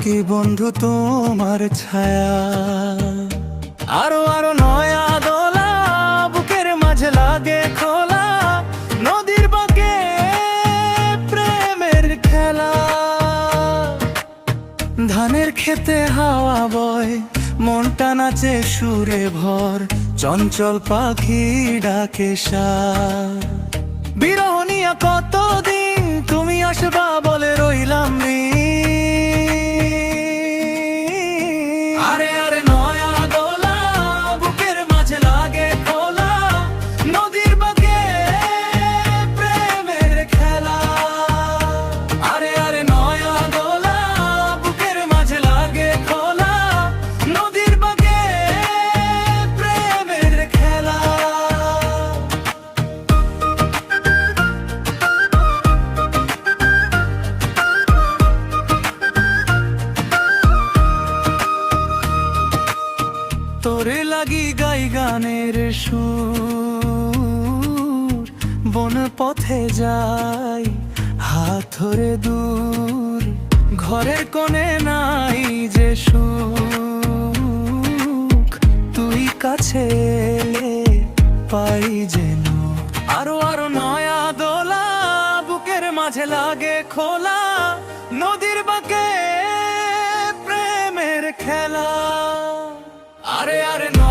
কি বন্ধু তোমার ছায়া। আরও আরও নয়া দোলা, বুকের মাঝে লাগে খোলা, নদীর বাঁকে প্রেমের খেলা। ধানের খেতে হাওয়া বয়, মনটা নাচে সুরে ভর, চঞ্চল পাখি ডাকে সার। বিরহনিয়া কতদিন তুমি আসবা বলে রইলাম আরে আরে তোরে লাগি গাই গানের সুর। বন পথে যাই, হাত ধরে দূর। ঘরের কোণে নাই যে সুখ। তুই কাছে পাই যেন। আরও আরও নয়া দোলা, বুকের মাঝে লাগে খোলা। নদীর বাঁকে প্রেমের খেলা। আরে আরে